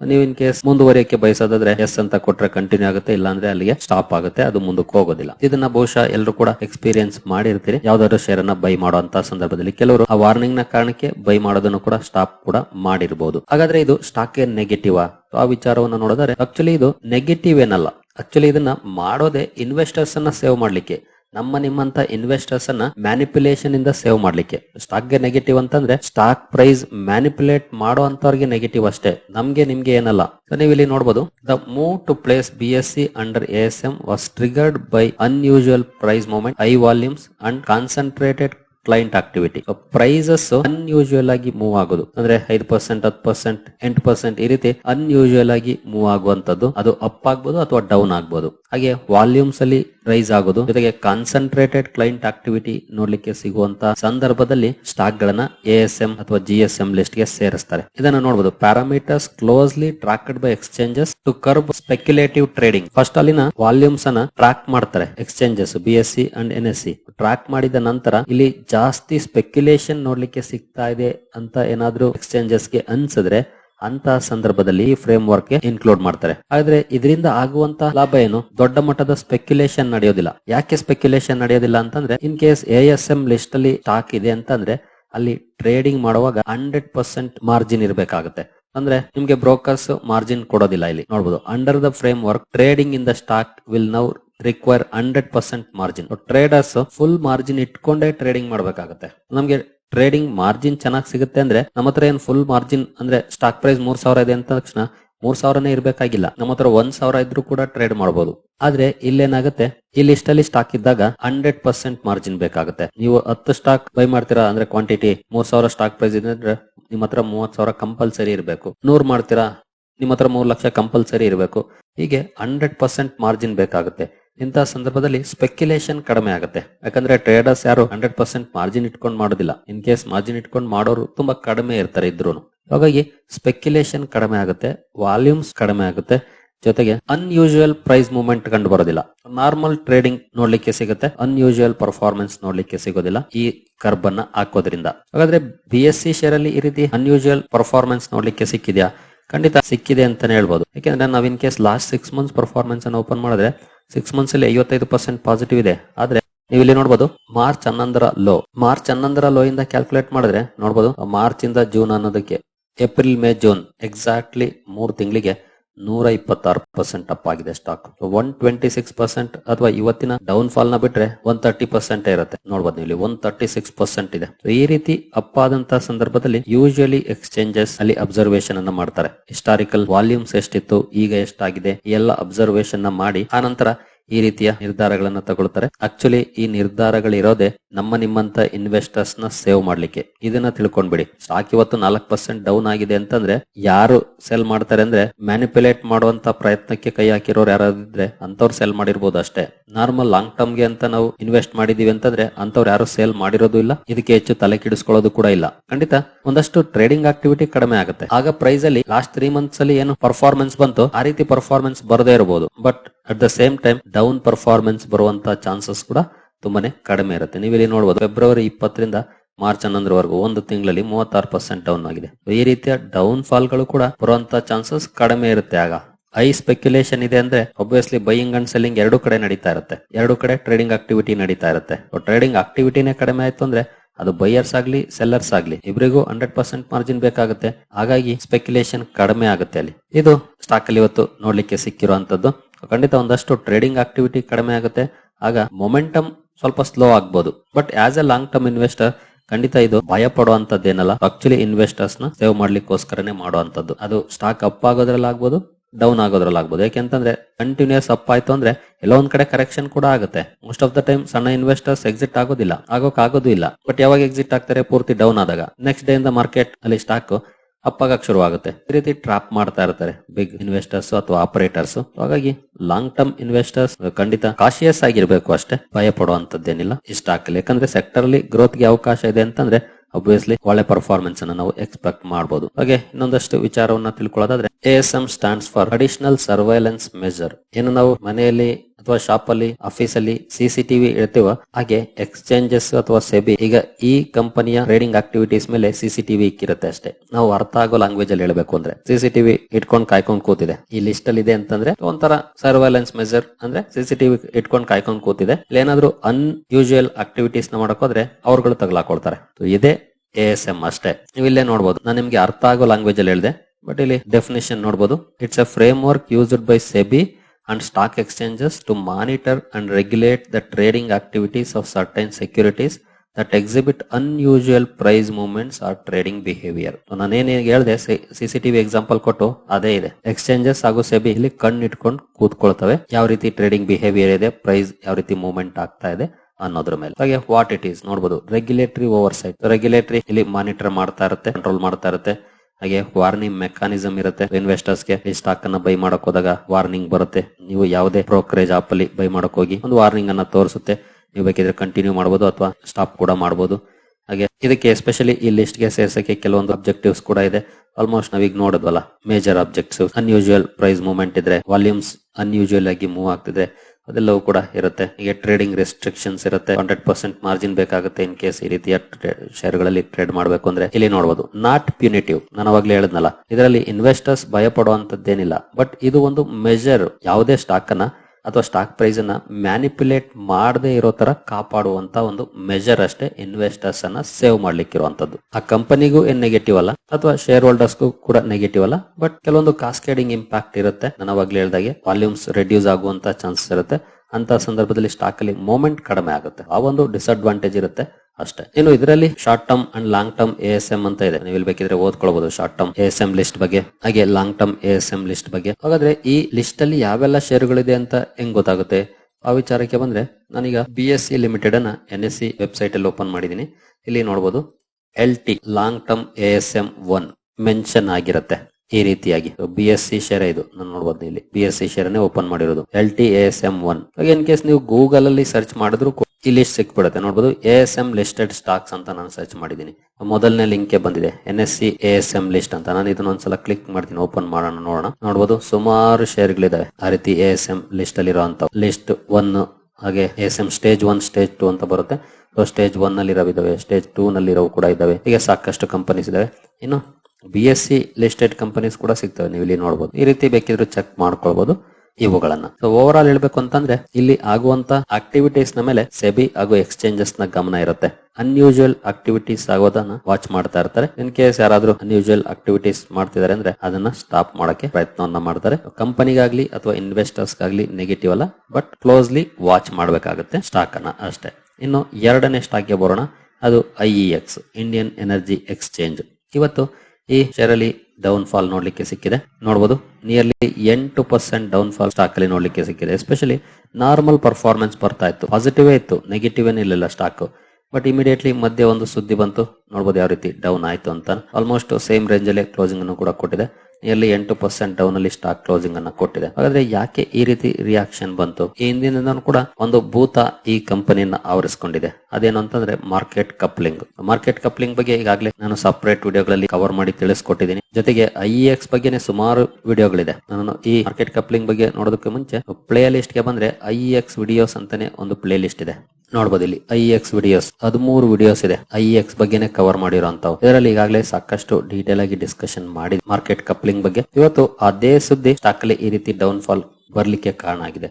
Speaker 1: ನೀವು ಇನ್ ಕೇಸ್ ಮುಂದುವರಿಯಕ್ಕೆ ಬಯಸೋದಾದ್ರೆ ಎಸ್ ಅಂತ ಕೊಟ್ರೆ ಕಂಟಿನ್ಯೂ ಆಗುತ್ತೆ, ಇಲ್ಲಾಂದ್ರೆ ಅಲ್ಲಿಗೆ ಸ್ಟಾಪ್ ಆಗುತ್ತೆ, ಅದು ಮುಂದಕ್ಕೆ ಹೋಗೋದಿಲ್ಲ. ಇದನ್ನ ಬಹುಶಃ ಎಲ್ಲರೂ ಕೂಡ ಎಕ್ಸ್ಪೀರಿಯನ್ಸ್ ಮಾಡಿರ್ತೀರಿ. ಯಾವ್ದಾದ್ರು ಶೇರ್ ಅನ್ನ ಬೈ ಮಾಡುವಂತ ಸಂದರ್ಭದಲ್ಲಿ ಕೆಲವರು ಆ ವಾರ್ನಿಂಗ್ನ ಕಾರಣಕ್ಕೆ ಬೈ ಮಾಡೋದನ್ನು ಕೂಡ ಸ್ಟಾಪ್ ಕೂಡ ಮಾಡಿರಬಹುದು ಹಾಗಾದ್ರೆ ಇದು ಸ್ಟಾಕ್ ನೆಗೆಟಿವ್ ಆ? ವಿಚಾರವನ್ನ ನೋಡಿದ್ರೆ ಆಕ್ಚುಲಿ ಇದು ನೆಗೆಟಿವ್ ಏನಲ್ಲ. ಆಕ್ಚುಲಿ ಇದನ್ನ ಮಾಡೋದೇ ಇನ್ವೆಸ್ಟರ್ಸ್ ಅನ್ನ ಸೇವ್ ಮಾಡ್ಲಿಕ್ಕೆ. ನಮ್ಮ ನಿಮ್ಮಂತ ಇನ್ವೆಸ್ಟರ್ಸ್ ಅನ್ನ ಮ್ಯಾನಿಪುಲೇಷನ್ ಇಂದ ಸೇವ್ ಮಾಡ್ಲಿಕ್ಕೆ. ಸ್ಟಾಕ್ಗೆ ನೆಗೆಟಿವ್ ಅಂತಂದ್ರೆ ಸ್ಟಾಕ್ ಪ್ರೈಸ್ ಮ್ಯಾನಿಪುಲೇಟ್ ಮಾಡೋ ಅಂತವ್ರಿಗೆ ನೆಗೆಟಿವ್ ಅಷ್ಟೇ. ನಮ್ಗೆ ನಿಮ್ಗೆ ಏನಲ್ಲ. ನೀವು ಇಲ್ಲಿ ನೋಡಬಹುದು the move to place B S C under A S M was triggered by unusual price movement high volumes and concentrated client activity prices unusual ಆಗಿ ಮೂವ್ ಆಗೋದು. ಅಂದ್ರೆ ಐದು ಪರ್ಸೆಂಟ್ ಹತ್ತು ಪರ್ಸೆಂಟ್ ಎಂಟು ಪರ್ಸೆಂಟ್ ಈ ರೀತಿ ಅನ್ಯೂಶುವಲ್ ಆಗಿ ಮೂವ್ ಆಗುವಂತದ್ದು ಅದು ಅಪ್ ಆಗ್ಬೋದು ಅಥವಾ ಡೌನ್ ಆಗ್ಬೋದು. ಹಾಗೆ ವಾಲ್ಯೂಮ್ಸ್ ಅಲ್ಲಿ ರೈಸ್ ಆಗೋದು. ಜೊತೆಗೆ ಕಾನ್ಸಂಟ್ರೇಟೆಡ್ ಕ್ಲೈಂಟ್ ಆಕ್ಟಿವಿಟಿ ನೋಡ್ಲಿಕ್ಕೆ ಸಿಗುವಂತ ಸಂದರ್ಭದಲ್ಲಿ ಸ್ಟಾಕ್ ಗಳನ್ನ ಎಸ್ ಎಂ ಅಥವಾ ಜಿ ಎಸ್ ಎಂ ಲಿಸ್ಟ್ಗೆ ಸೇರಿಸ್ತಾರೆ. ಇದನ್ನ ನೋಡಬಹುದು parameters closely tracked by exchanges to curb speculative trading first ಅಲ್ಲಿನ ವಾಲ್ಯೂಮ್ಸ್ ಅನ್ನ ಟ್ರಾಕ್ ಮಾಡ್ತಾರೆ exchanges B S C and N S C track ಮಾಡಿದ ನಂತರ ಇಲ್ಲಿ ಜಾಸ್ತಿ ಸ್ಪೆಕ್ಯುಲೇಷನ್ ನೋಡ್ಲಿಕ್ಕೆ ಸಿಗ್ತಾ ಇದೆ ಅಂತ ಏನಾದ್ರೂ ಎಕ್ಸ್ಚೇಂಜಸ್ಗೆ ಅನ್ಸಿದ್ರೆ ಅಂತ ಸಂದರ್ಭದಲ್ಲಿ ಈ ಫ್ರೇಮ್ ವರ್ಕ್ ಇನ್ಕ್ಲೂಡ್ ಮಾಡ್ತಾರೆ. ಆದ್ರೆ ಇದರಿಂದ ಆಗುವಂತ ಲಾಭ ಏನು? ದೊಡ್ಡ ಮಟ್ಟದ ಸ್ಪೆಕ್ಯುಲೇಷನ್ ನಡೆಯೋದಿಲ್ಲ. ಯಾಕೆ ಸ್ಪೆಕ್ಯುಲೇಷನ್ ನಡೆಯೋದಿಲ್ಲ ಅಂತಂದ್ರೆ in case A S M list ಅಲ್ಲಿ ಸ್ಟಾಕ್ ಇದೆ ಅಂತಂದ್ರೆ, ಅಲ್ಲಿ ಟ್ರೇಡಿಂಗ್ ಮಾಡುವಾಗ ಹಂಡ್ರೆಡ್ ಪರ್ಸೆಂಟ್ ಮಾರ್ಜಿನ್ ಇರಬೇಕಾಗುತ್ತೆ. ಅಂದ್ರೆ ನಿಮ್ಗೆ ಬ್ರೋಕರ್ಸ್ ಮಾರ್ಜಿನ್ ಕೊಡೋದಿಲ್ಲ ಇಲ್ಲಿ. ನೋಡಬಹುದು under the framework trading in the stock will now require hundred percent margin traders full margin ಇಟ್ಕೊಂಡೇ ಟ್ರೇಡಿಂಗ್ ಮಾಡಬೇಕಾಗುತ್ತೆ. ನಮ್ಗೆ ಟ್ರೇಡಿಂಗ್ ಮಾರ್ಜಿನ್ ಚೆನ್ನಾಗಿ ಸಿಗುತ್ತೆ ಅಂದ್ರೆ ನಮ್ಮ ಹತ್ರ ಏನ್ ಫುಲ್ ಮಾರ್ಜಿನ್ ಅಂದ್ರೆ ಸ್ಟಾಕ್ ಪ್ರೈಸ್ ಮೂರ್ ಸಾವಿರ ಇದೆ ಅಂತ ತಕ್ಷಣ ಮೂರ್ ಸಾವಿರನೇ ಇರಬೇಕಾಗಿಲ್ಲ. ನಮ್ಮ ಹತ್ರ ಒಂದ್ ಸಾವಿರ ಇದ್ರೂ ಕೂಡ ಟ್ರೇಡ್ ಮಾಡಬಹುದು ಆದ್ರೆ ಇಲ್ಲೇನಾಗುತ್ತೆ ಈ ಲಿಸ್ಟ್ ಅಲ್ಲಿ ಸ್ಟಾಕ್ ಇದ್ದಾಗ ಹಂಡ್ರೆಡ್ ಪರ್ಸೆಂಟ್ ಮಾರ್ಜಿನ್ ಬೇಕಾಗುತ್ತೆ. ನೀವು ಹತ್ತು ಸ್ಟಾಕ್ ಬೈ ಮಾಡ್ತೀರಾ ಅಂದ್ರೆ ಕ್ವಾಂಟಿಟಿ ಮೂರ್ ಸಾವಿರ ಸ್ಟಾಕ್ ಪ್ರೈಸ್ ಇದೆ ಅಂದ್ರೆ ನಿಮ್ ಹತ್ರ ಮೂವತ್ ಸಾವಿರ ಕಂಪಲ್ಸರಿ ಇರಬೇಕು. ನೂರ್ ಮಾಡ್ತೀರಾ ನಿಮ್ ಹತ್ರ ಮೂರ್ ಲಕ್ಷ ಕಂಪಲ್ಸರಿ ಇರಬೇಕು. ಹೀಗೆ ಹಂಡ್ರೆಡ್ ಪರ್ಸೆಂಟ್ ಮಾರ್ಜಿನ್ ಬೇಕಾಗುತ್ತೆ. ಇಂತಹ ಸಂದರ್ಭದಲ್ಲಿ ಸ್ಪೆಕ್ಯುಲೇಷನ್ ಕಡಿಮೆ ಆಗುತ್ತೆ. ಯಾಕಂದ್ರೆ ಟ್ರೇಡರ್ಸ್ ಯಾರು ಹಂಡ್ರೆಡ್ ಪರ್ಸೆಂಟ್ ಮಾರ್ಜಿನ್ ಇಟ್ಕೊಂಡು ಮಾಡೋದಿಲ್ಲ. ಇನ್ ಕೇಸ್ ಮಾರ್ಜಿನ್ ಇಟ್ಕೊಂಡು ಮಾಡೋರು ತುಂಬಾ ಕಡಿಮೆ ಇರ್ತಾರೆ ಇದ್ರು ಹಾಗಾಗಿ ಸ್ಪೆಕ್ಯುಲೇಷನ್ ಕಡಿಮೆ ಆಗುತ್ತೆ ವಾಲ್ಯೂಮ್ಸ್ ಕಡಿಮೆ ಆಗುತ್ತೆ, ಜೊತೆಗೆ ಅನ್ಯೂಶುವಲ್ ಪ್ರೈಸ್ ಮೂವ್ಮೆಂಟ್ ಕಂಡು ಬರೋದಿಲ್ಲ. ನಾರ್ಮಲ್ ಟ್ರೇಡಿಂಗ್ ನೋಡ್ಲಿಕ್ಕೆ ಸಿಗುತ್ತೆ ಅನ್ಯೂಶುವಲ್ ಪರ್ಫಾರ್ಮೆನ್ಸ್ ನೋಡ್ಲಿಕ್ಕೆ ಸಿಗೋದಿಲ್ಲ ಈ ಕರ್ಬ್ ಅನ್ನ ಹಾಕೋದ್ರಿಂದ. ಹಾಗಾದ್ರೆ ಬಿ ಎಸ್ ಸಿ ಶೇರ್ ಅಲ್ಲಿ ಈ ರೀತಿ ಅನ್ಯೂಶುವಲ್ ಪರ್ಫಾರ್ಮೆನ್ಸ್ ನೋಡ್ಲಿಕ್ಕೆ ಸಿಕ್ಕಿದ್ಯಾ? ಖಂಡಿತ ಸಿಕ್ಕಿದೆ ಅಂತಾನೆ ಹೇಳ್ಬೋದು. ಯಾಕೆಂದ್ರೆ ನಾವ್ in case last six months performance ಅನ್ನು ಓಪನ್ ಮಾಡಿದ್ರೆ ಸಿಕ್ಸ್ ಮಂತ್ಸ್ ಅಲ್ಲಿ ಐವತ್ತೈದು ಪರ್ಸೆಂಟ್ ಪಾಸಿಟಿವ್ ಇದೆ. ಆದ್ರೆ ನೀವು ಇಲ್ಲಿ ನೋಡಬಹುದು ಮಾರ್ಚ್ ಹನ್ನೊಂದರ ಲೋ ಮಾರ್ಚ್ ಹನ್ನೊಂದರ ಲೋ ಇಂದ ಕ್ಯಾಲ್ಕುಲೇಟ್ ಮಾಡಿದ್ರೆ ನೋಡಬಹುದು ಮಾರ್ಚ್ ಇಂದ ಜೂನ್ ಅನ್ನೋದಕ್ಕೆ ಏಪ್ರಿಲ್ ಮೇ ಜೂನ್ ಎಕ್ಸಾಕ್ಟ್ಲಿ ಮೂರು ತಿಂಗಳಿಗೆ ನೂರ ಇಪ್ಪತ್ತಾರು ಪರ್ಸೆಂಟ್ ಅಪ್ ಆಗಿದೆ stock one twenty six percent ಅಥವಾ ಇವತ್ತಿನ ಡೌನ್ ಫಾಲ್ನ ಬಿಟ್ರೆ ಒನ್ ತರ್ಟಿ ಪರ್ಸೆಂಟ್ ಇರುತ್ತೆ. ನೋಡ್ಬೋದು ನೀವು ಇಲ್ಲಿ ಒನ್ ತರ್ಟಿ ಸಿಕ್ಸ್ ಪರ್ಸೆಂಟ್ ಇದೆ ಈ ರೀತಿ ಅಪ್ ಆದಂತಹ ಸಂದರ್ಭದಲ್ಲಿ ಯೂಶಲಿ ಎಕ್ಸ್ಚೇಂಜಸ್ ಅಲ್ಲಿ ಅಬ್ಸರ್ವೇಷನ್ ಅನ್ನ ಮಾಡ್ತಾರೆ. ಹಿಸ್ಟಾರಿಕಲ್ ವಾಲ್ಯೂಮ್ಸ್ ಎಷ್ಟಿತ್ತು, ಈಗ ಎಷ್ಟಾಗಿದೆ ಎಲ್ಲ ಅಬ್ಸರ್ವೇಷನ್ ಮಾಡಿ ಮಾಡಿ, ಆನಂತರ ಈ ರೀತಿಯ ನಿರ್ಧಾರಗಳನ್ನ ತಗೊಳ್ತಾರೆ. ಆಕ್ಚುಲಿ ಈ ನಿರ್ಧಾರಗಳಿರೋದೇ ನಮ್ಮ ನಿಮ್ಮಂತ ಇನ್ವೆಸ್ಟರ್ಸ್ನ ಸೇವ್ ಮಾಡ್ಲಿಕ್ಕೆ. ಇದನ್ನ ತಿಳ್ಕೊಂಡ್ಬಿಡಿ. ಸ್ಟಾಕ್ ಇವತ್ತು ನಾಲ್ಕು ಪರ್ಸೆಂಟ್ ಡೌನ್ ಆಗಿದೆ ಅಂತಂದ್ರೆ ಯಾರು ಸೆಲ್ ಮಾಡ್ತಾರೆ ಅಂದ್ರೆ ಮ್ಯಾನಿಪುಲೇಟ್ ಮಾಡುವಂತ ಪ್ರಯತ್ನಕ್ಕೆ ಕೈ ಹಾಕಿರೋರು ಯಾರಾದ್ರೆ ಅಂತವ್ರು ಸೆಲ್ ಮಾಡಿರ್ಬೋದು ಅಷ್ಟೇ. ನಾರ್ಮಲ್ ಲಾಂಗ್ ಟರ್ಮ್ಗೆ ಅಂತ ನಾವು ಇನ್ವೆಸ್ಟ್ ಮಾಡಿದೀವಿ ಅಂತಂದ್ರೆ ಅಂತವ್ರು ಯಾರು ಸೇಲ್ ಮಾಡಿರೋದು ಇಲ್ಲ. ಇದಕ್ಕೆ ಹೆಚ್ಚು ತಲೆ ಕೆಡಿಸ್ಕೊಳ್ಳೋದು ಕೂಡ ಇಲ್ಲ. ಖಂಡಿತ ಒಂದಷ್ಟು ಟ್ರೇಡಿಂಗ್ ಆಕ್ಟಿವಿಟಿ ಕಡಿಮೆ ಆಗುತ್ತೆ. ಆಗ ಪ್ರೈಸ್ ಅಲ್ಲಿ ಲಾಸ್ಟ್ ತ್ರೀ ಮಂತ್ಸ್ ಅಲ್ಲಿ ಏನು ಪರ್ಫಾರ್ಮೆನ್ಸ್ ಬಂತು ಆ ರೀತಿ ಪರ್ಫಾರ್ಮೆನ್ಸ್ ಬರದೇ ಇರಬಹುದು but at the same time down performance ಬರುವಂತ ಚಾನ್ಸಸ್ ಕೂಡ ತುಂಬಾನೇ ಕಡಿಮೆ ಇರುತ್ತೆ. ನೀವು ಇಲ್ಲಿ ನೋಡಬಹುದು ಫೆಬ್ರವರಿ ಇಪ್ಪತ್ತರಿಂದ ಮಾರ್ಚ್ ಹನ್ನೊಂದರವರೆಗೂ ಒಂದು ತಿಂಗಳಲ್ಲಿ ಮೂವತ್ತಾರು ಪರ್ಸೆಂಟ್ ಡೌನ್ ಆಗಿದೆ. ಈ ರೀತಿಯ ಡೌನ್ ಫಾಲ್ಗಳು ಕೂಡ ಬರುವಂತ ಚಾನ್ಸಸ್ ಕಡಿಮೆ ಇರುತ್ತೆ ಆಗ. ಐ ಸ್ಪೆಕ್ಯುಲೇಷನ್ ಇದೆ ಅಂದ್ರೆ ಒಬ್ವಿಯಸ್ಲಿ ಬೈಯಿಂಗ್ ಅಂಡ್ ಸೆಲ್ಲಿಂಗ್ ಎರಡು ಕಡೆ ನಡೀತಾ ಇರುತ್ತೆ. ಎರಡು ಕಡೆ ಟ್ರೇಡಿಂಗ್ ಆಕ್ಟಿವಿಟಿ ನಡೀತಾ ಇರುತ್ತೆ. ಟ್ರೇಡಿಂಗ್ ಆಕ್ಟಿವಿಟಿನೇ ಕಡಿಮೆ ಆಯ್ತು ಅಂದ್ರೆ, ಅದು ಬೈಯರ್ಸ್ ಆಗ್ಲಿ ಸೆಲ್ಲರ್ಸ್ ಆಗ್ಲಿ ಇಬ್ಬರಿಗೂ ಹಂಡ್ರೆಡ್ ಪರ್ಸೆಂಟ್ ಮಾರ್ಜಿನ್ ಬೇಕಾಗುತ್ತೆ. ಹಾಗಾಗಿ ಸ್ಪೆಕ್ಯುಲೇಷನ್ ಕಡಿಮೆ ಆಗುತ್ತೆ ಅಲ್ಲಿ. ಇದು ಸ್ಟಾಕ್ ಅಲ್ಲಿ ಇವತ್ತು ನೋಡ್ಲಿಕ್ಕೆ ಸಿಕ್ಕಿರುವಂತದ್ದು. ಖಂಡಿತ ಒಂದಷ್ಟು ಟ್ರೇಡಿಂಗ್ ಆಕ್ಟಿವಿಟಿ ಕಡಿಮೆ ಆಗುತ್ತೆ. ಆಗ ಮೊಮೆಂಟಮ್ ಸ್ವಲ್ಪ ಸ್ಲೋ ಆಗ್ಬೋದು. But as a long term investor ಖಂಡಿತ ಇದು ಭಯ ಪಡುವಂತದ್ದೇನಲ್ಲ ಆಕ್ಚುಲಿ ಇನ್ವೆಸ್ಟರ್ಸ್ನ ಸೇವ್ ಮಾಡ್ಲಿಕ್ಕೋಸ್ಕರನೇ ಮಾಡುವಂತದ್ದು ಅದು ಸ್ಟಾಕ್ ಅಪ್ ಆಗೋದ್ರಲ್ಲಿ ಆಗ್ಬೋದು ಡೌನ್ ಆಗೋದ್ರಲ್ಲಿ ಆಗ್ಬೋದು. ಯಾಕೆಂತಂದ್ರೆ ಕಂಟಿನ್ಯೂಸ್ ಅಪ್ ಆಯ್ತು ಅಂದ್ರೆ ಎಲ್ಲೋ ಒಂದ್ ಕಡೆ ಕರೆಕ್ಷನ್ ಕೂಡ ಆಗುತ್ತೆ. ಮೋಸ್ಟ್ ಆಫ್ ದ ಟೈಮ್ ಸಣ್ಣ ಇನ್ವೆಸ್ಟರ್ಸ್ ಎಕ್ಸಿಟ್ ಆಗೋದಿಲ್ಲ ಆಗೋಕ್ ಆಗೋದು ಇಲ್ಲ. ಬಟ್ ಯಾವಾಗ ಎಕ್ಸಿಟ್ ಆಗ್ತಾರೆ? ಪೂರ್ತಿ ಡೌನ್ ಆದಾಗ. ನೆಕ್ಸ್ಟ್ ಡೇ ಇಂದ ಮಾರ್ಕೆಟ್ ಅಲ್ಲಿ ಸ್ಟಾಕ್ ಅಪ್ ಶುರುವಾಗುತ್ತೆ. ಈ ರೀತಿ ಟ್ರಾಪ್ ಮಾಡ್ತಾ ಇರ್ತಾರೆ ಬಿಗ್ ಇನ್ವೆಸ್ಟರ್ಸ್ ಅಥವಾ ಆಪರೇಟರ್ಸ್. ಹಾಗಾಗಿ ಲಾಂಗ್ ಟರ್ಮ್ ಇನ್ವೆಸ್ಟರ್ಸ್ ಖಂಡಿತ ಕಾಶಿಯಸ್ ಆಗಿರ್ಬೇಕು ಅಷ್ಟೇ. ಭಯ ಪಡುವಂತದ್ದೇನಿಲ್ಲ. ಇಷ್ಟ ಅಲ್ಲಿ ಯಾಕಂದ್ರೆ ಸೆಕ್ಟರ್ ಅಲ್ಲಿ ಗ್ರೋತ್ಗೆ ಅವಕಾಶ ಇದೆ ಅಂತಂದ್ರೆ ಅಬ್ವಿಯಸ್ಲಿ ಒಳ್ಳೆ ಪರ್ಫಾರ್ಮೆನ್ಸ್ ಅನ್ನು ನಾವು ಎಕ್ಸ್ಪೆಕ್ಟ್ ಮಾಡಬಹುದು ಹಾಗೆ ಇನ್ನೊಂದಷ್ಟು ವಿಚಾರವನ್ನ ತಿಳ್ಕೊಳ್ಳೋದಾದ್ರೆ A S M stands for additional surveillance measure ಏನು ನಾವು ಮನೆಯಲ್ಲಿ ಅಥವಾ ಶಾಪ್ ಅಲ್ಲಿ ಆಫೀಸ್ ಅಲ್ಲಿ ಸಿಸಿಟಿವಿ ಇಡ್ತೀವೋ, ಹಾಗೆ ಎಕ್ಸ್ಚೇಂಜಸ್ ಅಥವಾ ಸೆಬಿ ಈಗ ಈ ಕಂಪನಿಯ ಟ್ರೇಡಿಂಗ್ ಆಕ್ಟಿವಿಟೀಸ್ ಮೇಲೆ ಸಿಸಿಟಿವಿ ಇಕ್ಕಿರುತ್ತೆ ಅಷ್ಟೇ. ನಾವು ಅರ್ಥ ಆಗೋ ಲ್ಯಾಂಗ್ವೇಜ್ ಅಲ್ಲಿ ಹೇಳಬೇಕು ಅಂದ್ರೆ ಸಿಸಿಟಿವಿ ಇಟ್ಕೊಂಡು ಕಾಯ್ಕೊಂಡು ಕೂತಿದೆ. ಈ ಲಿಸ್ಟ್ ಅಲ್ಲಿ ಇದೆ ಅಂತಂದ್ರೆ, ಒಂಥರ ಸರ್ವೈಲೆನ್ಸ್ ಮೆಜರ್ ಅಂದ್ರೆ ಸಿಸಿಟಿವಿ ಇಟ್ಕೊಂಡು ಕಾಯ್ಕೊಂಡು ಕೂತಿದೆ. ಏನಾದ್ರು ಅನ್ಯೂಶುವಲ್ ಆಕ್ಟಿವಿಟೀಸ್ನ ಮಾಡಕೋದ್ರೆ ಅವ್ರುಗಳು ತಗಲಾಕೊಳ್ತಾರೆ. ಇದೇ ಎ ಎಸ್ ಎಂ ಅಷ್ಟೇ. ನೀವು ಇಲ್ಲೇ ನೋಡಬಹುದು ನಾನು ನಿಮ್ಗೆ ಅರ್ಥ ಆಗೋ ಲ್ಯಾಂಗ್ವೇಜ್ ಅಲ್ಲಿ ಹೇಳಿದೆ ಬಟ್ ಇಲ್ಲಿ ಡೆಫಿನೇಷನ್ ನೋಡಬಹುದು it's a framework used by SEBI and stock exchanges to monitor and regulate the trading activities of certain securities that exhibit unusual price movements or trading behavior. So, ನಾನೇನು ಹೇಳಿದೆ ಸಿಸಿಟಿವಿ ಎಕ್ಸಾಂಪಲ್ ಕೊಟ್ಟು ಅದೇ ಇದೆ. ಎಕ್ಸ್ಚೇಂಜಸ್ ಹಾಗೂ ಸೆಬಿ ಇಲ್ಲಿ ಕಣ್ಣು ಇಟ್ಕೊಂಡು ಕೂತ್ಕೊಳ್ತವೆ. ಯಾವ ರೀತಿ ಟ್ರೇಡಿಂಗ್ ಬಿಹೇವಿಯರ್ ಇದೆ ಪ್ರೈಸ್ ಯಾವ ರೀತಿ ಮೂವ್ಮೆಂಟ್ ಆಗ್ತಾ ಇದೆ ಅನ್ನೋದ್ರ ಮೇಲೆ. ಹಾಗೆ ವಾಟ್ ಇಟ್ ಈಸ್ ನೋಡಬಹುದು ರೆಗ್ಯುಲೇಟರಿ ಓವರ್ ಸೈಟ್ ರೆಗ್ಯುಲೇಟರಿ ಇಲ್ಲಿ ಮಾನಿಟರ್ ಮಾಡ್ತಾ ಇರುತ್ತೆ ಕಂಟ್ರೋಲ್ ಮಾಡ್ತಾ ಇರುತ್ತೆ. ಹಾಗೆ ವಾರ್ನಿಂಗ್ ಮೆಕಾನಿಸಮ್ ಇರುತ್ತೆ. ಇನ್ವೆಸ್ಟರ್ಸ್ಗೆ ಈ ಸ್ಟಾಕ್ ಅನ್ನ ಬೈ ಮಾಡಕ್ ಹೋದಾಗ ವಾರ್ನಿಂಗ್ ಬರುತ್ತೆ. ನೀವು ಯಾವುದೇ ಬ್ರೋಕರೇಜ್ ಆಪ್ ಅಲ್ಲಿ ಬೈ ಮಾಡಕ್ ಹೋಗಿ ಒಂದು ವಾರ್ನಿಂಗ್ ಅನ್ನ ತೋರಿಸುತ್ತೆ. ನೀವು ಬೇಕಿದ್ರೆ ಕಂಟಿನ್ಯೂ ಮಾಡಬಹುದು ಅಥವಾ ಸ್ಟಾಪ್ ಕೂಡ ಮಾಡಬಹುದು ಹಾಗೆ ಇದಕ್ಕೆ ಎಸ್ಪೆಷಲಿ ಈ ಲಿಸ್ಟ್ಗೆ ಸೇರ್ಸಕ್ಕೆ ಕೆಲವೊಂದು ಅಬ್ಜೆಕ್ಟಿವ್ಸ್ ಕೂಡ ಇದೆ. ಆಲ್ಮೋಸ್ಟ್ ನಾವೀಗ ನೋಡೋದಲ್ಲ major objectives unusual price movement ಇದ್ರೆ ವಾಲ್ಯೂಮ್ಸ್ ಅನ್ಯೂಶುವಲ್ ಆಗಿ ಮೂವ್ ಆಗ್ತಿದ್ರೆ, ಅದೆಲ್ಲವೂ ಕೂಡ ಇರುತ್ತೆ. ಈಗ ಟ್ರೇಡಿಂಗ್ ರೆಸ್ಟ್ರಿಕ್ಷನ್ಸ್ ಇರುತ್ತೆ. ಹಂಡ್ರೆಡ್ ಪರ್ಸೆಂಟ್ ಮಾರ್ಜಿನ್ ಬೇಕಾಗುತ್ತೆ ಇನ್ ಕೇಸ್ ಈ ರೀತಿಯ ಶೇರ್ಗಳಲ್ಲಿ ಟ್ರೇಡ್ ಮಾಡಬೇಕು ಅಂದ್ರೆ. ಇಲ್ಲಿ ನೋಡಬಹುದು ನಾಟ್ ಪ್ಯುನಿಟಿವ್ ನಾನು ಅವಾಗಲೇ ಹೇಳಿದ್ನಲ್ಲ, ಇದರಲ್ಲಿ ಇನ್ವೆಸ್ಟರ್ಸ್ ಭಯ ಪಡುವಂತದ್ದೇನಿಲ್ಲ ಬಟ್ ಇದು ಒಂದು ಮೆಜರ್ ಯಾವುದೇ ಸ್ಟಾಕ್ ಅನ್ನ ಅಥವಾ ಸ್ಟಾಕ್ ಪ್ರೈಸ್ ಅನ್ನ ಮ್ಯಾನಿಪುಲೇಟ್ ಮಾಡದೇ ಇರೋ ತರ ಕಾಪಾಡುವಂತ ಒಂದು ಮೆಜರ್ ಅಷ್ಟೇ ಇನ್ವೆಸ್ಟರ್ಸ್ ಅನ್ನ ಸೇವ್ ಮಾಡ್ಲಿಕ್ಕೆ ಮಾಡ್ಲಿಕ್ಕಿರುವಂತದ್ದು ಆ ಕಂಪನಿಗೂ ಏನ್ ನೆಗೆಟಿವ್ ಅಲ್ಲ, ಅಥವಾ ಶೇರ್ ಹೋಲ್ಡರ್ಸ್ಗೂ ಕೂಡ ನೆಗೆಟಿವ್ ಅಲ್ಲ ಬಟ್ ಕೆಲವೊಂದು ಕಾಸ್ಕೇಡಿಂಗ್ ಇಂಪ್ಯಾಕ್ಟ್ ಇರುತ್ತೆ. ನಾನು ಅವಾಗ್ಲೇ ಹೇಳ್ದಾಗೆ ವಾಲ್ಯೂಮ್ಸ್ ರೆಡ್ಯೂಸ್ ಆಗುವಂತ ಚಾನ್ಸಸ್ ಇರುತ್ತೆ. ಅಂತ ಸಂದರ್ಭದಲ್ಲಿ ಸ್ಟಾಕ್ ಅಲ್ಲಿ ಮೂಮೆಂಟ್ ಕಡಿಮೆ ಆಗುತ್ತೆ. ಆ ಒಂದು ಡಿಸ್ಅಡ್ವಾಂಟೇಜ್ ಇರುತ್ತೆ ಅಷ್ಟೇ. ಇನ್ನು ಇದರಲ್ಲಿ short term and long term A S M ಅಂತ ಇದೆ. ನೀವು ಬೇಕಿದ್ರೆ ಓದ್ಕೊಳ್ಬಹುದು short term A S M list ಬಗ್ಗೆ, ಹಾಗೆ long term A S M list ಬಗ್ಗೆ. ಹಾಗಾದ್ರೆ ಈ ಲಿಸ್ಟ್ ಅಲ್ಲಿ ಯಾವೆಲ್ಲ ಶೇರ್ಗಳಿದೆ ಅಂತ ಹೆಂಗ್ ಗೊತ್ತಾಗುತ್ತೆ? ಆ ವಿಚಾರಕ್ಕೆ ಬಂದ್ರೆ ನಾನೀಗ ಬಿ ಎಸ್ ಸಿ ಲಿಮಿಟೆಡ್ ಅನ್ನ ಎನ್ ಎಸ್ ಸಿ ವೆಬ್ಸೈಟ್ ಅಲ್ಲಿ ಓಪನ್ ಮಾಡಿದೀನಿ. ಇಲ್ಲಿ ನೋಡಬಹುದು L T long term A S M one mention ಆಗಿರುತ್ತೆ. ಈ ರೀತಿಯಾಗಿ. ಬಿ ಎಸ್ ಸಿ ಶೇರ್ ಇದು. ನಾನು ನೋಡಬಹುದು ಇಲ್ಲಿ. B S C share open ಮಾಡಿರೋದು. L T S M one in case ನೀವು ಗೂಗಲ್ ಅಲ್ಲಿ ಸರ್ಚ್ ಮಾಡಿದ್ರು ಈ ಲಿಸ್ಟ್ ಸಿಕ್ಬಿಡುತ್ತೆ. ನೋಡಬಹುದು A S M listed stocks ಅಂತ ನಾನು ಸರ್ಚ್ ಮಾಡಿದ್ದೀನಿ. ಮೊದಲನೇ ಲಿಂಕ್ ಬಂದಿದೆ. N S C A S M list ಅಂತ. ನಾನು ಇದನ್ನ ಒಂದ್ಸಲ ಕ್ಲಿಕ್ ಮಾಡ್ತೀನಿ. ಓಪನ್ ಮಾಡೋಣ, ನೋಡೋಣ. ನೋಡಬಹುದು ಸುಮಾರು ಶೇರ್ಗಳಿದಾವೆ ಆ ರೀತಿ ಎ ಎಸ್ ಎಂ ಲಿಸ್ಟ್ ಅಲ್ಲಿ ಇರುವಂತ ಲಿಸ್ಟ್ ಒನ್ ಹಾಗೆ S M stage one stage two ಅಂತ ಬರುತ್ತೆ. ಸ್ಟೇಜ್ ಒನ್ ಅಲ್ಲಿ ಇದಾವೆ ಸ್ಟೇಜ್ ಟೂ ನಲ್ಲಿ ಇರೋವು ಕೂಡ ಇದಾವೆ ಹೀಗೆ ಸಾಕಷ್ಟು ಕಂಪನೀಸ್ ಇದಾವೆ ಇನ್ನು B S C listed companies ಕೂಡ ಸಿಗ್ತವೆ. ನೀವು ಇಲ್ಲಿ ನೋಡಬಹುದು ಈ ರೀತಿ ಬೇಕಿದ್ರು ಚೆಕ್ ಮಾಡ್ಕೊಳ್ಬಹುದು ಇವುಗಳನ್ನ. ಸೊ ಓವರ್ ಆಲ್ ಹೇಳ್ಬೇಕು ಅಂತಂದ್ರೆ, ಇಲ್ಲಿ ಆಗುವಂತ ಆಕ್ಟಿವಿಟೀಸ್ನ ಮೇಲೆ ಸೆಬಿ ಹಾಗೂ ಎಕ್ಸ್ಚೇಂಜಸ್ನ ಗಮನ ಇರುತ್ತೆ. ಅನ್ಯೂಶುವಲ್ ಆಕ್ಟಿವಿಟೀಸ್ ಆಗೋದನ್ನ ವಾಚ್ ಮಾಡ್ತಾ ಇರ್ತಾರೆ. ಇನ್ ಕೇಸ್ ಯಾರಾದ್ರೂ ಅನ್ಯೂಶುವಲ್ ಆಕ್ಟಿವಿಟೀಸ್ ಮಾಡ್ತಿದ್ದಾರೆ ಅಂದ್ರೆ, ಅದನ್ನ ಸ್ಟಾಪ್ ಮಾಡಕ್ಕೆ ಪ್ರಯತ್ನವನ್ನ ಮಾಡ್ತಾರೆ. ಕಂಪನಿಗಾಗ್ಲಿ ಅಥವಾ ಇನ್ವೆಸ್ಟರ್ಸ್ ಗಾಗ್ಲಿ ನೆಗೆಟಿವ್ ಅಲ್ಲ. ಬಟ್ ಕ್ಲೋಸ್ಲಿ ವಾಚ್ ಮಾಡಬೇಕಾಗುತ್ತೆ ಸ್ಟಾಕ್ ಅನ್ನ ಅಷ್ಟೇ. ಇನ್ನು ಎರಡನೇ ಸ್ಟಾಕ್ಗೆ ಬರೋಣ. ಅದು ಐಇಎಕ್ಸ್ ಇಂಡಿಯನ್ ಎನರ್ಜಿ ಎಕ್ಸ್ಚೇಂಜ್ ಇವತ್ತು ಈ ಶೇರ್ ಅಲ್ಲಿ ಡೌನ್ ಫಾಲ್ ನೋಡ್ಲಿಕ್ಕೆ ಸಿಕ್ಕಿದೆ. ನೋಡಬಹುದು ನಿಯರ್ಲಿ ಎಂಟು ಪರ್ಸೆಂಟ್ ಡೌನ್ ಫಾಲ್ ಸ್ಟಾಕ್ ಅಲ್ಲಿ ನೋಡ್ಲಿಕ್ಕೆ ಸಿಕ್ಕಿದೆ. ಎಸ್ಪೆಷಲಿ ನಾರ್ಮಲ್ ಪರ್ಫಾರ್ಮೆನ್ಸ್ ಬರ್ತಾ ಇತ್ತು. ಪಾಸಿಟಿವ್ ಇತ್ತು ನೆಗೆಟಿವ್ ಏನಿಲ್ಲ ಸ್ಟಾಕ್ ಬಟ್ ಇಮಿಡಿಯೇಟ್ಲಿ ಮಧ್ಯೆ ಒಂದು ಸುದ್ದಿ ಬಂತು. ನೋಡಬಹುದು ಯಾವ ರೀತಿ ಡೌನ್ ಆಯ್ತು ಅಂತ. ಆಲ್ಮೋಸ್ಟ್ ಸೇಮ್ ರೇಂಜ್ ಅಲ್ಲಿ ಕ್ಲೋಸಿಂಗ್ ಅನ್ನು ಕೂಡ ಕೊಟ್ಟಿದೆ. ನಿಯರ್ಲಿ ಎಂಟು ಪರ್ಸೆಂಟ್ ಡೌನ್ ಅಲ್ಲಿ ಸ್ಟಾಕ್ ಕ್ಲೋಸಿಂಗ್ ಅನ್ನ ಕೊಟ್ಟಿದೆ. ಹಾಗಾದ್ರೆ ಯಾಕೆ ಈ ರೀತಿ ರಿಯಾಕ್ಷನ್ ಬಂತು? ಈ ಹಿಂದಿನಿಂದ ಕೂಡ ಒಂದು ಭೂತ ಈ ಕಂಪನಿಯನ್ನ ಆವರಿಸಿಕೊಂಡಿದೆ. ಅದೇನು ಅಂತಂದ್ರೆ ಮಾರ್ಕೆಟ್ ಕಪ್ಲಿಂಗ್ ಮಾರ್ಕೆಟ್ ಕಪ್ಲಿಂಗ್ ಬಗ್ಗೆ ಈಗಾಗಲೇ ನಾನು ಸಪರೇಟ್ ವಿಡಿಯೋಗಳಲ್ಲಿ ಕವರ್ ಮಾಡಿ ತಿಳಿಸ್ಕೊಟ್ಟಿದ್ದೀನಿ. ಜೊತೆಗೆ ಐಎಕ್ಸ್ ಬಗ್ಗೆನೇ ಸುಮಾರು ವಿಡಿಯೋಗಳಿದೆ ನಾನು ಈ ಮಾರ್ಕೆಟ್ ಕಪ್ಲಿಂಗ್ ಬಗ್ಗೆ ನೋಡೋದಕ್ಕೆ ಮುಂಚೆ ಪ್ಲೇ ಲಿಸ್ಟ್ಗೆ ಬಂದ್ರೆ ಐಎಕ್ಸ್ ವಿಡಿಯೋಸ್ ಅಂತಾನೆ ಒಂದು ಪ್ಲೇ ಲಿಸ್ಟ್ ಇದೆ. ನೋಡಬಹುದು ಇಲ್ಲಿ ಐ ಎಕ್ಸ್ ವಿಡಿಯೋಸ್ ಹದಿಮೂರು ವಿಡಿಯೋಸ್ ಇದೆ ಐ ಎಕ್ಸ್ ಬಗ್ಗೆನೇ ಕವರ್ ಮಾಡಿರೋಂತಾವ್ ಇದರಲ್ಲಿ ಈಗಾಗಲೇ ಸಾಕಷ್ಟು ಡೀಟೇಲ್ ಆಗಿ ಡಿಸ್ಕಷನ್ ಮಾಡಿ ಮಾರ್ಕೆಟ್ ಕಪ್ಲಿಂಗ್ ಬಗ್ಗೆ. ಇವತ್ತು ಅದೇ ಸುದ್ದಿ ಸ್ಟಾಕ್ ಅಲ್ಲಿ ಈ ರೀತಿ ಡೌನ್ ಫಾಲ್ ಬರ್ಲಿಕ್ಕೆ ಕಾರಣ ಆಗಿದೆ.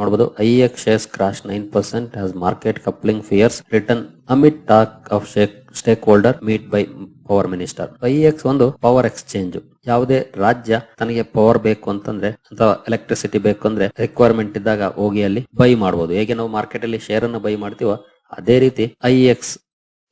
Speaker 1: ನೋಡಬಹುದು IX shares crash nine percent as market coupling fears return amid talk of shake stakeholder meet by power minister IX X ಒಂದು ಪವರ್ ಎಕ್ಸ್ಚೇಂಜ್ ಯಾವುದೇ ರಾಜ್ಯ ತನಗೆ ಪವರ್ ಬೇಕು ಅಂತಂದ್ರೆ, ಅಥವಾ ಎಲೆಕ್ಟ್ರಿಸಿಟಿ ಬೇಕು ಅಂದ್ರೆ ರಿಕ್ವೈರ್ಮೆಂಟ್ ಇದ್ದಾಗ ಹೋಗಿ ಅಲ್ಲಿ ಬೈ ಮಾಡಬಹುದು ಹೇಗೆ ನಾವು ಮಾರ್ಕೆಟ್ ಅಲ್ಲಿ ಶೇರ್ ಅನ್ನು ಬೈ ಮಾಡ್ತೀವೋ, ಅದೇ ರೀತಿ ಐ ಎಕ್ಸ್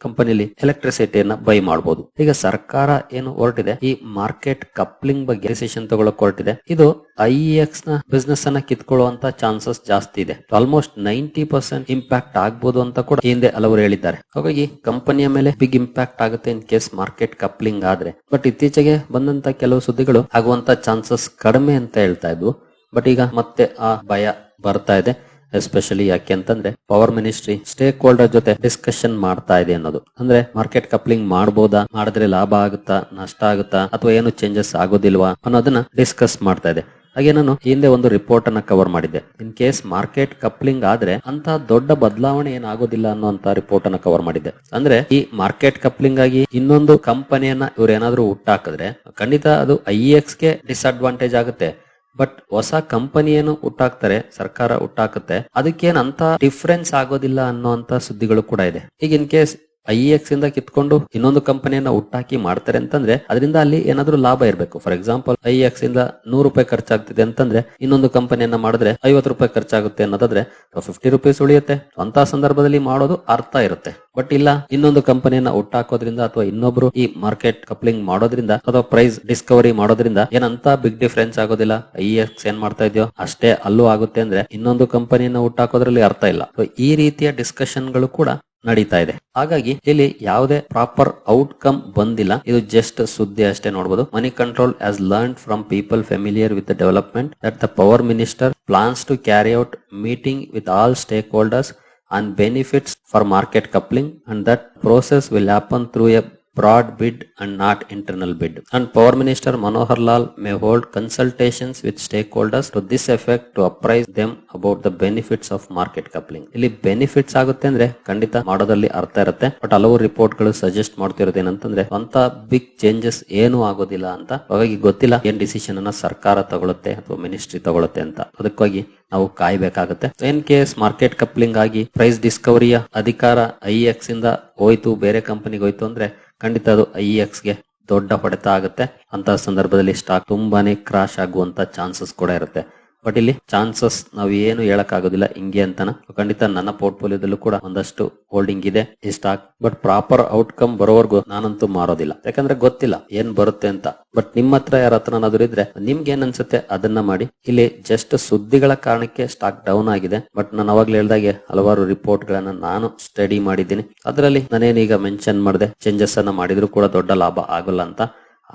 Speaker 1: ಕಂಪನಿಲಿ ಎಲೆಕ್ಟ್ರಿಸಿಟಿಯನ್ನ ಬೈ ಮಾಡಬಹುದು ಈಗ ಸರ್ಕಾರ ಏನು ಹೊರಟಿದೆ? ಈ ಮಾರ್ಕೆಟ್ ಕಪ್ಲಿಂಗ್ ಬಗ್ಗೆ ಡಿಸಿಷನ್ ತಗೊಳಕ್ ಹೊರಟಿದೆ. ಇದು ಐ ಎಕ್ಸ್ನ ಬಿಸ್ನೆಸ್ ಅನ್ನ ಕಿತ್ಕೊಳ್ಳುವಂತ ಚಾನ್ಸಸ್ ಜಾಸ್ತಿ ಇದೆ. ಆಲ್ಮೋಸ್ಟ್ ನೈಂಟಿ ಪರ್ಸೆಂಟ್ ಇಂಪ್ಯಾಕ್ಟ್ ಆಗ್ಬೋದು ಅಂತ ಕೂಡ ಹಿಂದೆ ಹಲವರು ಹೇಳಿದ್ದಾರೆ. ಹಾಗಾಗಿ ಕಂಪನಿಯ ಮೇಲೆ ಬಿಗ್ ಇಂಪ್ಯಾಕ್ಟ್ ಆಗುತ್ತೆ ಇನ್ ಕೇಸ್ ಮಾರ್ಕೆಟ್ ಕಪ್ಲಿಂಗ್ ಆದ್ರೆ. ಬಟ್ ಇತ್ತೀಚೆಗೆ ಬಂದಂತ ಕೆಲವು ಸುದ್ದಿಗಳು ಆಗುವಂತ ಚಾನ್ಸಸ್ ಕಡಿಮೆ ಅಂತ ಹೇಳ್ತಾ ಇದ್ವು. ಬಟ್ ಈಗ ಮತ್ತೆ ಆ ಭಯ ಬರ್ತಾ ಇದೆ. ಎಸ್ಪೆಷಲಿ ಯಾಕೆ ಅಂತಂದ್ರೆ ಪವರ್ ಮಿನಿಸ್ಟ್ರಿ ಸ್ಟೇಕ್ ಹೋಲ್ಡರ್ ಜೊತೆ ಡಿಸ್ಕಷನ್ ಮಾಡ್ತಾ ಇದೆ ಅನ್ನೋದು. ಅಂದ್ರೆ ಮಾರ್ಕೆಟ್ ಕಪ್ಲಿಂಗ್ ಮಾಡಬಹುದಾ ಮಾಡಿದ್ರೆ ಲಾಭ ಆಗುತ್ತಾ? ನಷ್ಟ ಆಗುತ್ತಾ? ಅಥವಾ ಏನು ಚೇಂಜಸ್ ಆಗೋದಿಲ್ವಾ? ಅನ್ನೋದನ್ನ ಡಿಸ್ಕಸ್ ಮಾಡ್ತಾ ಇದೆ. ಹಾಗೆ ನಾನು ಹಿಂದೆ ಒಂದು ರಿಪೋರ್ಟ್ ಅನ್ನ ಕವರ್ ಮಾಡಿದ್ದೆ. ಇನ್ ಕೇಸ್ ಮಾರ್ಕೆಟ್ ಕಪ್ಲಿಂಗ್ ಆದ್ರೆ ಅಂತ ದೊಡ್ಡ ಬದಲಾವಣೆ ಏನಾಗೋದಿಲ್ಲ ಅನ್ನುವಂತ ರಿಪೋರ್ಟ್ ಅನ್ನ ಕವರ್ ಮಾಡಿದ್ದೆ. ಅಂದ್ರೆ ಈ ಮಾರ್ಕೆಟ್ ಕಪ್ಲಿಂಗ್ ಆಗಿ ಇನ್ನೊಂದು ಕಂಪನಿಯನ್ನ ಇವ್ರು ಏನಾದ್ರು ಹುಟ್ಟಾಕಿದ್ರೆ ಖಂಡಿತ ಅದು ಐ ಎಕ್ಸ್ಗೆ ಡಿಸ್ಅಡ್ವಾಂಟೇಜ್ ಆಗುತ್ತೆ. ಬಟ್ ಹೊಸ ಕಂಪನಿಯನ್ನು ಹುಟ್ಟಾಕ್ತಾರೆ, ಸರ್ಕಾರ ಹುಟ್ಟಾಕುತ್ತೆ ಅದಕ್ಕೇನ್ ಅಂತ ಡಿಫ್ರೆನ್ಸ್ ಆಗೋದಿಲ್ಲ ಅನ್ನೋಂತ ಸುದ್ದಿಗಳು ಕೂಡ ಇದೆ. ಈಗ ಇನ್ ಕೇಸ್ ಐ ಎಕ್ಸ್ ಇಂದ ಕಿತ್ಕೊಂಡು ಇನ್ನೊಂದು ಕಂಪನಿಯನ್ನ ಹುಟ್ಟಾಕಿ ಮಾಡ್ತಾರೆ ಅಂತಂದ್ರೆ ಅದರಿಂದ ಅಲ್ಲಿ ಏನಾದ್ರೂ ಲಾಭ ಇರಬೇಕು. ಫಾರ್ ಎಕ್ಸಾಂಪಲ್ ಐ ಎಕ್ಸ್ ಇಂದ ನೂರು ರೂಪಾಯಿ ಖರ್ಚಾಗ್ತಿದೆ ಅಂತಂದ್ರೆ ಇನ್ನೊಂದು ಕಂಪನಿಯನ್ನ ಮಾಡಿದ್ರೆ ಐವತ್ತು ರೂಪಾಯಿ ಖರ್ಚಾಗುತ್ತೆ ಅನ್ನೋದಾದ್ರೆ ಫಿಫ್ಟಿ ರುಪೀಸ್ ಉಳಿಯುತ್ತೆ. ಅಂತ ಸಂದರ್ಭದಲ್ಲಿ ಮಾಡೋದು ಅರ್ಥ ಇರುತ್ತೆ. ಬಟ್ ಇಲ್ಲ, ಇನ್ನೊಂದು ಕಂಪನಿಯನ್ನ ಹುಟ್ಟಾಕೋದ್ರಿಂದ ಅಥವಾ ಇನ್ನೊಬ್ರು ಈ ಮಾರ್ಕೆಟ್ ಕಪ್ಲಿಂಗ್ ಮಾಡೋದ್ರಿಂದ ಅಥವಾ ಪ್ರೈಸ್ ಡಿಸ್ಕವರಿ ಮಾಡೋದ್ರಿಂದ ಏನಂತ ಬಿಗ್ ಡಿಫರೆನ್ಸ್ ಆಗೋದಿಲ್ಲ. ಐ ಎಕ್ಸ್ ಏನ್ ಮಾಡ್ತಾ ಇದೆಯೋ ಅಷ್ಟೇ ಅಲ್ಲೂ ಆಗುತ್ತೆ ಅಂದ್ರೆ ಇನ್ನೊಂದು ಕಂಪನಿಯನ್ನ ಹುಟ್ಟಾಕೋದ್ರಲ್ಲಿ ಅರ್ಥ ಇಲ್ಲ. ಈ ರೀತಿಯ ಡಿಸ್ಕಷನ್ಗಳು ಕೂಡ ನಡೀತಾ ಇದೆ. ಹಾಗಾಗಿ ಇಲ್ಲಿ ಯಾವುದೇ ಪ್ರಾಪರ್ ಔಟ್ಕಮ್ ಬಂದಿಲ್ಲ. ಇದು ಜಸ್ಟ್ ಸುದ್ದಿ ಅಷ್ಟೇ ನೋಡಬಹುದು Moneycontrol as learn from people familiar with development that the power minister plans to carry out meeting with all stakeholders on benefits for market coupling and that process will happen through a broad bid and not internal bid. And Power Minister Manohar Lal may hold consultations with stakeholders to this effect to apprise them about the benefits of market coupling. ಇಲ್ಲಿ ಬೆನಿಫಿಟ್ಸ್ ಆಗುತ್ತೆ ಅಂದ್ರೆ ಖಂಡಿತ ಮಾಡೋದ್ರಲ್ಲಿ ಅರ್ಥ ಇರುತ್ತೆ ಬಟ್ ಹಲವು ರಿಪೋರ್ಟ್ಗಳು ಸಜೆಸ್ಟ್ ಮಾಡ್ತಿರೋದು ಏನಂತಂದ್ರೆ ಅಂತ ಬಿಗ್ ಚೇಂಜಸ್ ಏನು ಆಗೋದಿಲ್ಲ ಅಂತ ಹಾಗಾಗಿ ಗೊತ್ತಿಲ್ಲ ಏನ್ ಡಿಸಿಷನ್ ಅನ್ನ ಸರ್ಕಾರ ತಗೊಳುತ್ತೆ ಅಥವಾ ಮಿನಿಸ್ಟ್ರಿ ತಗೊಳುತ್ತೆ ಅಂತ ಅದಕ್ಕಾಗಿ ನಾವು ಕಾಯ್ಬೇಕಾಗುತ್ತೆ ಇನ್ ಕೇಸ್ ಮಾರ್ಕೆಟ್ ಕಪ್ಲಿಂಗ್ ಆಗಿ ಪ್ರೈಸ್ ಡಿಸ್ಕವರಿಯ ಅಧಿಕಾರ ಐ ಎಕ್ಸ್ ಇಂದ ಹೋಯ್ತು, ಬೇರೆ ಕಂಪನಿಗೆ ಹೋಯ್ತು ಅಂದ್ರೆ ಖಂಡಿತ ಅದು ಐ ಎಕ್ಸ್ಗೆ ದೊಡ್ಡ ಹೊಡೆತ ಆಗುತ್ತೆ. ಅಂತ ಸಂದರ್ಭದಲ್ಲಿ ಸ್ಟಾಕ್ ತುಂಬಾನೇ ಕ್ರಾಶ್ ಆಗುವಂತ ಚಾನ್ಸಸ್ ಕೂಡ ಇರುತ್ತೆ. ಬಟ್ ಇಲ್ಲಿ ಚಾನ್ಸಸ್ ನಾವು ಏನು ಹೇಳಕ್ ಹಿಂಗೆ ಅಂತಾನ. ಖಂಡಿತ ನನ್ನ ಪೋರ್ಟ್ಫೋಲಿಯೋದಲ್ಲೂ ಕೂಡ ಒಂದಷ್ಟು ಹೋಲ್ಡಿಂಗ್ ಇದೆ, ಈ ಸ್ಟಾಕ್ ಬಟ್ ಪ್ರಾಪರ್ ಔಟ್ಕಮ್ ಬರೋವರೆಗೂ ನಾನಂತೂ ಮಾರೋದಿಲ್ಲ. ಯಾಕಂದ್ರೆ ಗೊತ್ತಿಲ್ಲ ಏನ್ ಬರುತ್ತೆ ಅಂತ. ಬಟ್ ನಿಮ್ಮ ಹತ್ರ ಯಾರ ಹತ್ರನಾದ್ರೂ ಇದ್ರೆ ನಿಮ್ಗೆ ಏನ್ ಅನ್ಸುತ್ತೆ ಅದನ್ನ ಮಾಡಿ. ಇಲ್ಲಿ ಜಸ್ಟ್ ಸುದ್ದಿಗಳ ಕಾರಣಕ್ಕೆ ಸ್ಟಾಕ್ ಡೌನ್ ಆಗಿದೆ. ಬಟ್ ನಾನು ಅವಾಗ್ಲೇ ಹೇಳ್ದಾಗೆ ಹಲವಾರು ರಿಪೋರ್ಟ್ ಗಳನ್ನ ನಾನು ಸ್ಟಡಿ ಮಾಡಿದ್ದೀನಿ. ಅದರಲ್ಲಿ ನಾನೇನೀಗ ಮೆನ್ಷನ್ ಮಾಡಿದೆ ಚೇಂಜಸ್ ಅನ್ನ ಮಾಡಿದ್ರು ಕೂಡ ದೊಡ್ಡ ಲಾಭ ಆಗೋಲ್ಲ ಅಂತ.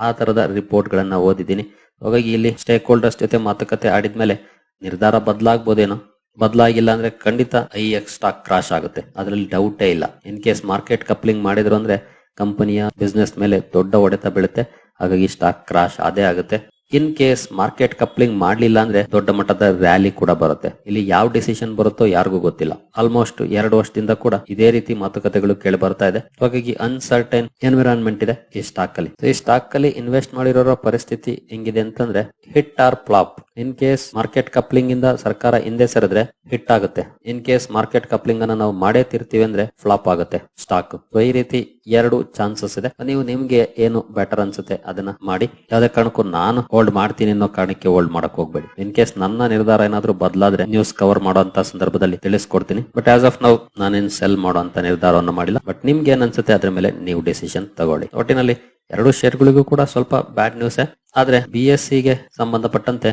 Speaker 1: ಆ ತರದ ರಿಪೋರ್ಟ್ ಗಳನ್ನ ಓದಿದ್ದೀನಿ. ಹಾಗಾಗಿ ಇಲ್ಲಿ ಸ್ಟೇಕ್ ಹೋಲ್ಡರ್ಸ್ ಜೊತೆ ಮಾತುಕತೆ ಆಡಿದ್ಮೇಲೆ ನಿರ್ಧಾರ ಬದಲಾಗ್ಬೋದೇನೋ? ಬದಲಾಗಿಲ್ಲ ಅಂದ್ರೆ ಖಂಡಿತ ಐ ಎಕ್ಸ್ ಸ್ಟಾಕ್ ಕ್ರಾಶ್ ಆಗುತ್ತೆ. ಅದರಲ್ಲಿ ಡೌಟೇ ಇಲ್ಲ. ಇನ್ ಕೇಸ್ ಮಾರ್ಕೆಟ್ ಕಪ್ಲಿಂಗ್ ಮಾಡಿದ್ರು ಅಂದ್ರೆ ಕಂಪನಿಯ ಬಿಸ್ನೆಸ್ ಮೇಲೆ ದೊಡ್ಡ ಹೊಡೆತ ಬೀಳುತ್ತೆ. ಹಾಗಾಗಿ ಸ್ಟಾಕ್ ಕ್ರಾಶ್ ಅದೇ ಆಗುತ್ತೆ. ಇನ್ ಕೇಸ್ ಮಾರ್ಕೆಟ್ ಕಪ್ಲಿಂಗ್ ಮಾಡ್ಲಿಲ್ಲ ಅಂದ್ರೆ ದೊಡ್ಡ ಮಟ್ಟದ ರ್ಯಾಲಿ ಕೂಡ ಬರುತ್ತೆ. ಇಲ್ಲಿ ಯಾವ ಡಿಸಿಷನ್ ಬರುತ್ತೋ ಯಾರಿಗೂ ಗೊತ್ತಿಲ್ಲ. ಆಲ್ಮೋಸ್ಟ್ ಎರಡು ವರ್ಷದಿಂದ ಕೂಡ ಇದೇ ರೀತಿ ಮಾತುಕತೆಗಳು ಕೇಳಿ ಬರ್ತಾ ಇದೆ. ಹಾಗಾಗಿ ಅನ್ಸರ್ಟೈನ್ ಎನ್ವಿರಾನ್ಮೆಂಟ್ ಇದೆ ಈ ಸ್ಟಾಕ್ ಅಲ್ಲಿ. ಈ ಸ್ಟಾಕ್ ಅಲ್ಲಿ ಇನ್ವೆಸ್ಟ್ ಮಾಡಿರೋರ ಪರಿಸ್ಥಿತಿ ಹೆಂಗಿದೆ ಅಂತಂದ್ರೆ hit or flop in case market coupling ಇಂದ ಸರ್ಕಾರ ಹಿಂದೆ ಸರಿದ್ರೆ ಹಿಟ್ ಆಗುತ್ತೆ. ಇನ್ ಕೇಸ್ ಮಾರ್ಕೆಟ್ ಕಪ್ಲಿಂಗ್ ಅನ್ನ ನಾವು ಮಾಡೇ ತಿರ್ತೀವಿ ಅಂದ್ರೆ ಫ್ಲಾಪ್ ಆಗುತ್ತೆ ಸ್ಟಾಕ್ ಈ ರೀತಿ ಎರಡು ಚಾನ್ಸಸ್ ಇದೆ. ನೀವು ನಿಮ್ಗೆ ಏನು ಬೆಟರ್ ಅನ್ಸುತ್ತೆ ಅದನ್ನ ಮಾಡಿ. ಯಾವ್ದೇ ಕಾರಣಕ್ಕೂ ನಾನು ಹೋಲ್ಡ್ ಮಾಡ್ತೀನಿ ಅನ್ನೋ ಕಾರಣಕ್ಕೆ ಹೋಲ್ಡ್ ಮಾಡಕ್ ಹೋಗ್ಬೇಡಿ. ಇನ್ ಕೇಸ್ ನನ್ನ ನಿರ್ಧಾರ ಏನಾದ್ರೂ ಬದಲಾದ್ರೆ ನ್ಯೂಸ್ ಕವರ್ ಮಾಡುವಂತ ಸಂದರ್ಭದಲ್ಲಿ ತಿಳಿಸ್ಕೊಡ್ತೀನಿ. ಬಟ್ ಆಸ್ ಆಫ್ ನಾವು ನಾನೇನ್ ಸೆಲ್ ಮಾಡುವಂತ ನಿರ್ಧಾರವನ್ನು ಮಾಡಿಲ್ಲ. ಬಟ್ ನಿಮ್ಗೆ ಏನ್ ಅನ್ಸುತ್ತೆ ಅದ್ರ ಮೇಲೆ ನೀವು ಡಿಸಿಷನ್ ತಗೊಳ್ಳಿ. ಒಟ್ಟಿನಲ್ಲಿ ಎರಡು ಶೇರ್ಗಳಿಗೂ ಕೂಡ ಸ್ವಲ್ಪ ಬ್ಯಾಡ್ ನ್ಯೂಸ್ ಆದ್ರೆ ಬಿ ಎಸ್ಗೆ ಸಂಬಂಧಪಟ್ಟಂತೆ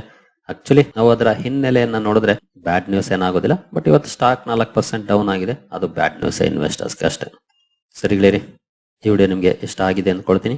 Speaker 1: ಆಕ್ಚುಲಿ ನಾವು ಅದರ ಹಿನ್ನೆಲೆಯನ್ನ ನೋಡಿದ್ರೆ ಬ್ಯಾಡ್ ನ್ಯೂಸ್ ಏನಾಗೋದಿಲ್ಲ. ಬಟ್ ಇವತ್ತು ಸ್ಟಾಕ್ ನಾಲ್ಕು ಪರ್ಸೆಂಟ್ ಡೌನ್ ಆಗಿದೆ. ಅದು ಬ್ಯಾಡ್ ನ್ಯೂಸ್ ಇನ್ವೆಸ್ಟರ್ಸ್ಗೆ ಅಷ್ಟೇ. ಸರಿಗಳೇರಿ? ಈ ವಿಡಿಯೋ ನಿಮಗೆ ಇಷ್ಟ ಆಗಿದೆ ಅಂದ್ಕೊಳ್ತೀನಿ.